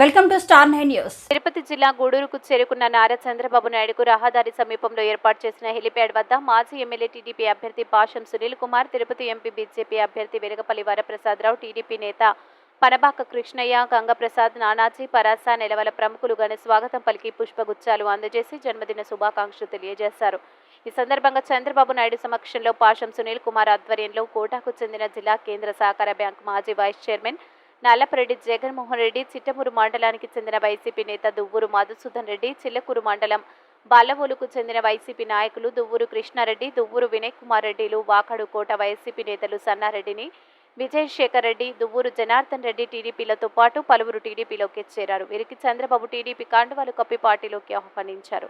Welcome to star nine news. Tirupati జిల్లా గూడూరుకు చేరుకున్న నారా చంద్రబాబు నాయుడుకు రహదారి సమీపంలో ఏర్పాటు చేసిన హెలిప్యాడ్ వద్ద మాజీ ఎమ్మెల్యే టీడీపీ అభ్యర్థి పాషం సునీల్ కుమార్ తిరుపతి ఎంపీ బీజేపీ అభ్యర్థి వెలగపల్లి వరప్రసాదరావు టీడీపీ నేత పనబాక కృష్ణయ్య గంగప్రసాద్ నానాజీ పరాస నెలవల ప్రముఖులు ఘన స్వాగతం పలికి పుష్పగుచ్చాలు అందజేసి జన్మదిన శుభాకాంక్షలు తెలియజేశారు. ఈ సందర్భంగా చంద్రబాబు నాయుడు సమక్షంలో పాషం సునీల్ కుమార్ ఆధ్వర్యంలో కోటాకు చెందిన జిల్లా కేంద్ర సహకార బ్యాంకు మాజీ వైస్ చైర్మన్ నల్లపరెడ్డి జగన్మోహన్ రెడ్డి చిట్టమూరు మండలానికి చెందిన వైసీపీ నేత దువ్వూరు మధుసూదన్ రెడ్డి చిల్లకూరు మండలం బాలవోలుకు చెందిన వైసీపీ నాయకులు దువ్వూరు కృష్ణారెడ్డి దువ్వూరు వినయ్ కుమార్ రెడ్డిలు వాకడు కోట వైసీపీ నేతలు సన్నారెడ్డిని విజయశేఖర్ రెడ్డి దువ్వూరు జనార్దన్ రెడ్డి టీడీపీలతో పాటు పలువురు టీడీపీలోకి చేరారు. వీరికి చంద్రబాబు టీడీపీ కాండువాలు కప్పి పార్టీలోకి ఆహ్వానించారు.